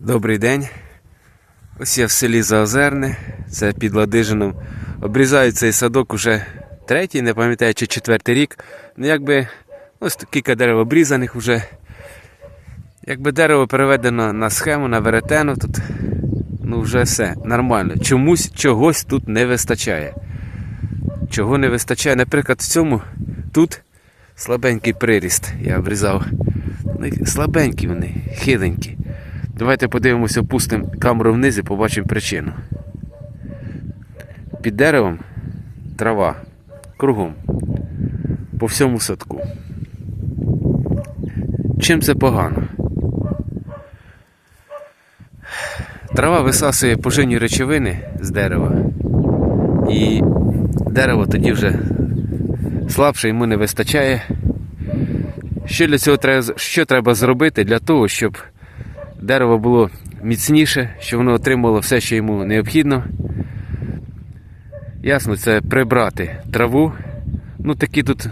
Добрий день. Ось я в селі Заозерне, це під Ладижином. Обрізаю цей садок уже третій, не пам'ятаю, чи четвертий рік. Ну, якби ось кілька дерев обрізаних вже. Якби дерево переведено на схему, на веретено, тут ну вже все нормально. Чомусь чогось тут не вистачає. Чого не вистачає? Наприклад, в цьому тут слабенький приріст. Я обрізав. Ну, слабенькі вони, хиленькі. Давайте подивимося, опустимо камеру вниз і побачимо причину. Під деревом трава кругом по всьому садку. Чим це погано? Трава висасує поживні речовини з дерева, і дерево тоді вже слабше йому не вистачає. Що для цього треба, що треба зробити для того, щоб дерево було міцніше, щоб воно отримало все, що йому необхідно. Ясно, це прибрати траву. Ну, такі тут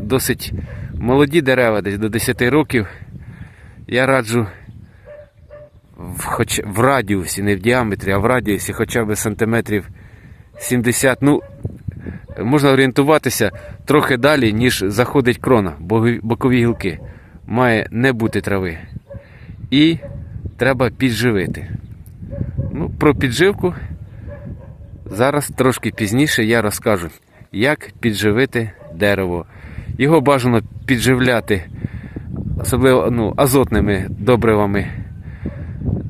досить молоді дерева, десь до 10 років. Я раджу в, хоч, в радіусі, не в діаметрі, а в радіусі хоча б сантиметрів 70. Ну, можна орієнтуватися трохи далі, ніж заходить крона, бокові гілки. Має не бути трави. І треба підживити. Ну, про підживку зараз трошки пізніше я розкажу, як підживити дерево. Його бажано підживляти, особливо ну, азотними добривами.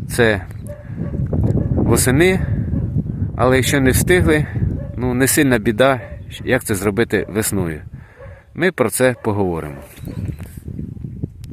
Це восени, але якщо не встигли, ну не сильна біда, як це зробити весною. Ми про це поговоримо.